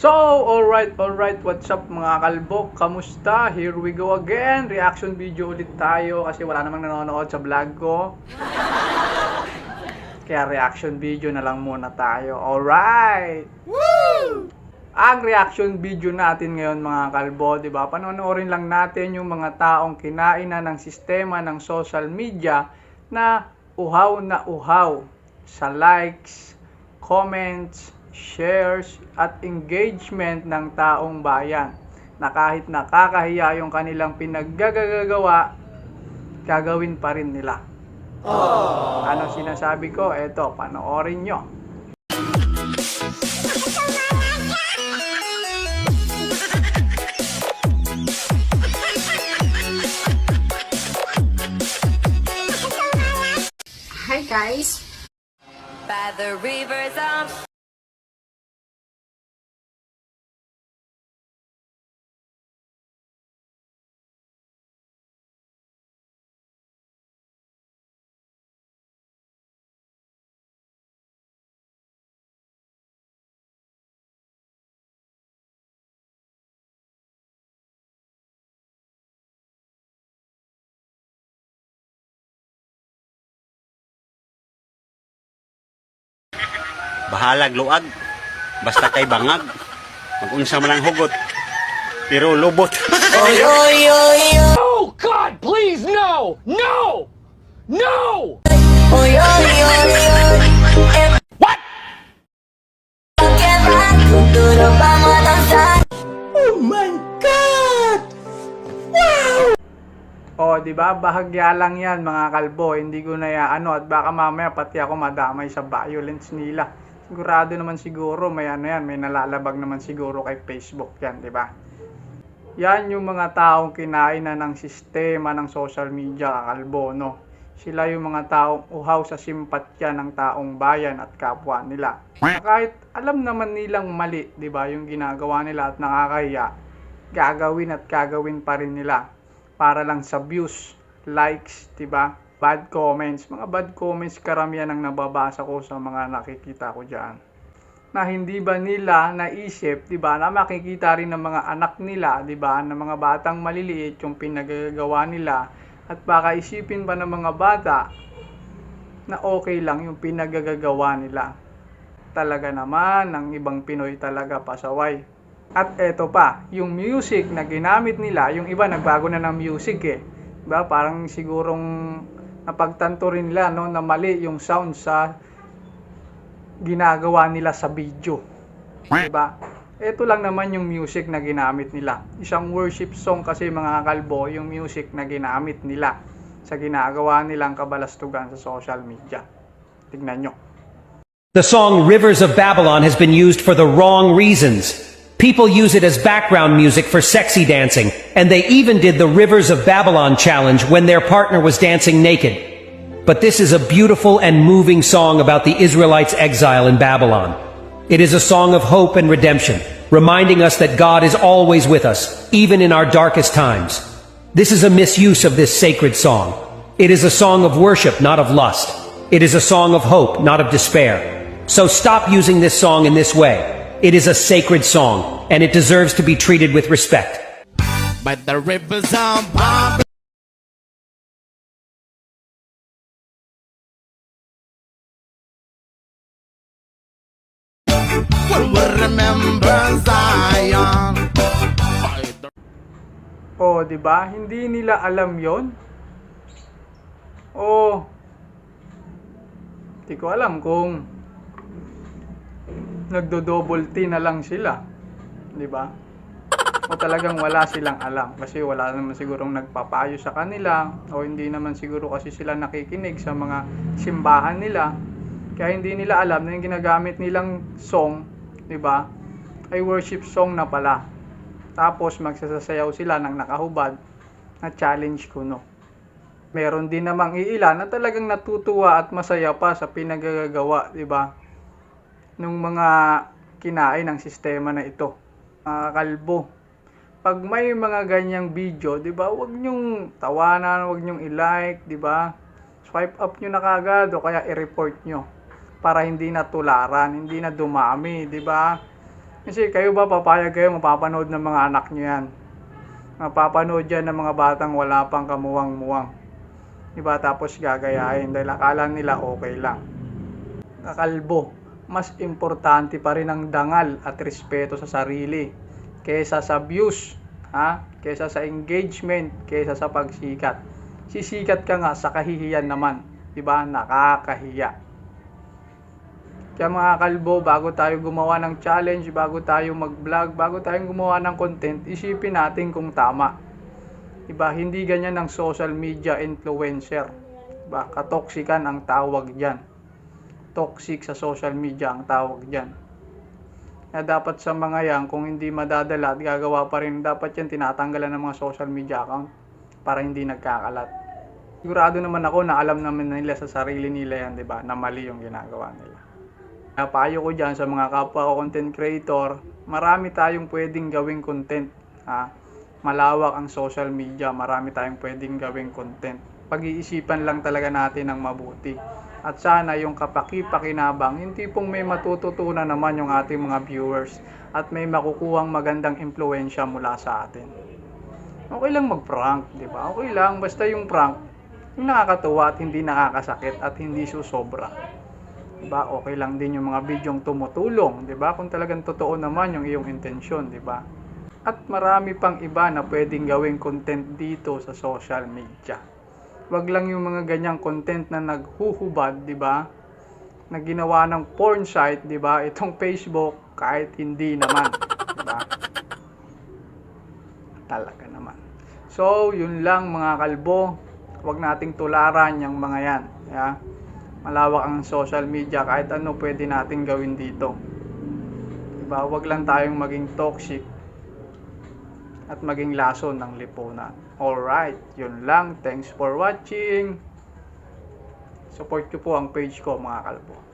So, alright, alright, what's up mga kalbo? Kamusta? Here we go again. Reaction video ulit tayo kasi wala namang nanonood sa vlog ko. Kaya reaction video na lang muna tayo. Alright! Ang reaction video natin ngayon mga kalbo, di ba? Panonoorin lang natin yung mga taong kinain na ng sistema ng social media na uhaw na uhaw sa likes, comments, shares, at engagement ng taong bayan na kahit nakakahiya yung kanilang pinaggagagawa, gagawin pa rin nila. Ano sinasabi ko? Eto, panoorin nyo. Hi guys! by the rivers of bahalag luag basta kay bangag magunsa man ang hugot pero lubot Oh God, please, no! No! No! O, di ba? Bahagya lang yan, mga kalbo. Hindi ko na ya- ano, at baka mamaya pati ako madamay sa violence nila. Sigurado naman siguro, may ano yan, may nalalabag naman siguro kay Facebook yan, di ba? Yan yung mga taong kinain na ng sistema ng social media, kalbo, no? Sila yung mga taong uhaw sa simpatya ng taong bayan at kapwa nila. Na kahit alam naman nilang mali, di ba, yung ginagawa nila at nakakahiya, gagawin at gagawin pa rin nila para lang sa views, likes, 'di ba? Bad comments, mga bad comments karamihan ang nababasa ko sa mga nakikita ko diyan. Na hindi ba nila naisip, 'di ba, na makikita rin ng mga anak nila, 'di ba, ng mga batang maliliit yung pinagagawa nila at baka isipin pa ng mga bata na okay lang yung pinagagagawa nila. Talaga naman, ng ibang Pinoy talaga pasaway. At eto pa, yung music na ginamit nila, yung iba nagbago na ng music eh. Diba? Parang sigurong napagtanto rin nila no, na mali yung sound sa ginagawa nila sa video. Diba? Ito lang naman yung music na ginamit nila. Isang worship song kasi mga kalbo, yung music na ginamit nila sa ginagawa nilang kabalastugan sa social media. Tignan nyo. The song Rivers of Babylon has been used for the wrong reasons. People use it as background music for sexy dancing, and they even did the Rivers of Babylon challenge when their partner was dancing naked. But this is a beautiful and moving song about the Israelites' exile in Babylon. It is a song of hope and redemption, reminding us that God is always with us, even in our darkest times. This is a misuse of this sacred song. It is a song of worship, not of lust. It is a song of hope, not of despair. So stop using this song in this way. It is a sacred song, and it deserves to be treated with respect. But the rivers of Babylon. will remember Zion. By the O, di ba? Hindi nila alam 'yon. O, di ko alam kung nagdo-double T na lang sila. Di ba? O talagang wala silang alam kasi wala naman sigurong nagpapayo sa kanila o hindi naman siguro kasi sila nakikinig sa mga simbahan nila. Kaya hindi nila alam na yung ginagamit nilang song, di ba? Ay worship song na pala. Tapos magsasayaw sila ng nakahubad na challenge ko no. Meron din namang iilan na talagang natutuwa at masaya pa sa pinagagagawa, di ba? Nung mga kinain ng sistema na ito. Mga kalbo. Pag may mga ganyang video, di ba, huwag nyong tawanan, huwag nyong i-like, di ba? Swipe up nyo na kagad o kaya i-report nyo para hindi na tularan, hindi na dumami, di ba? Kasi kayo ba papayag kayo mapapanood ng mga anak nyo yan? Mapapanood yan ng mga batang wala pang kamuwang-muwang. Diba? Tapos gagayahin dahil akala nila okay lang. Kakalbo, mas importante pa rin ang dangal at respeto sa sarili kaysa sa views, ha? kaysa sa engagement, kaysa sa pagsikat. Sisikat ka nga sa kahihiyan naman. Diba? Nakakahiya. Kaya mga kalbo, bago tayo gumawa ng challenge, bago tayo mag-vlog, bago tayong gumawa ng content, isipin natin kung tama. Diba? Hindi ganyan ng social media influencer. Diba? Katoksikan ang tawag dyan. Toxic sa social media ang tawag dyan. Kaya dapat sa mga yan, kung hindi madadala at gagawa pa rin, dapat yan tinatanggalan ng mga social media account para hindi nagkakalat. Sigurado naman ako na alam naman nila sa sarili nila yan, di ba? Na mali yung ginagawa nila. Kaya payo ko dyan sa mga kapwa ko content creator, marami tayong pwedeng gawing content. Ha? Malawak ang social media, marami tayong pwedeng gawing content. Pag-iisipan lang talaga natin ng mabuti. At sana yung kapaki-pakinabang, yung tipong may matututunan naman yung ating mga viewers at may makukuhang magandang impluensya mula sa atin. Okay lang mag-prank, di ba? Okay lang, basta yung prank, yung nakakatuwa at hindi nakakasakit at hindi susobra. Diba? Okay lang din yung mga bidyong tumutulong, 'di ba? Kung talagang totoo naman yung iyong intensyon, 'di ba? At marami pang iba na pwedeng gawing content dito sa social media. Wag lang yung mga ganyang content na naghuhubad, 'di ba? Na ginawa ng porn site, 'di ba? Itong Facebook kahit hindi naman, 'di ba? Talaga naman. So, yun lang mga kalbo. Huwag nating tularan yung mga yan. Yeah? malawak ang social media kahit ano pwede natin gawin dito diba wag lang tayong maging toxic at maging lason ng lipunan alright yun lang. Thanks for watching. Support ko po ang page ko mga kalbo